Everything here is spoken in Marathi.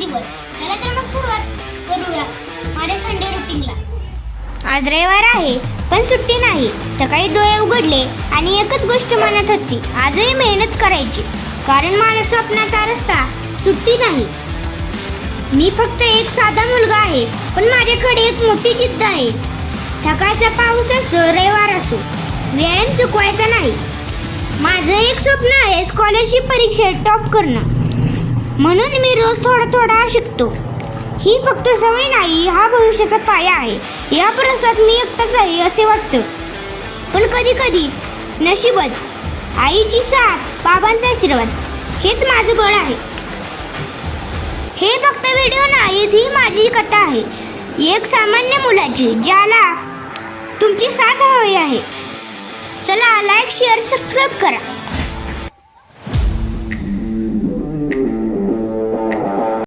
दिवस. चला तर मग सुरुवात करूया. माझ्या संडे रुटीनला आज रविवार आहे पण सुट्टी नाही. सकाळी डोळे उघडले आणि एकच गोष्ट मनात होती. आजही मेहनत करायची. कारण माझ्या स्वप्नाचा रस्ता सुट्टी नाही. मी फक्त एक साधा मुलगा आहे पण माझ्याकडे एक मोठी जिद्द आहे. सकाळचा पाऊस असो रविवार असो व्यायाम चुकवायचा नाही. माझं एक स्वप्न आहे स्कॉलरशिप परीक्षेत टॉप करणं. म्हणून मी रोज थोडा थोडा शिकतो. ही फक्त सवय नाही हा भविष्याचा पाया आहे. या प्रवासात मी एकटाच आहे असे वाटतं. पण कधी कधी नशीबत आईची साथ बाबांचा आशीर्वाद हेच माझं बळ आहे. हे फक्त व्हिडिओ नाहीत ही माझी कथा आहे. एक सामान्य मुलाची ज्याला तुमची साथ हवी आहे. चला लाईक शेअर सबस्क्राईब करा.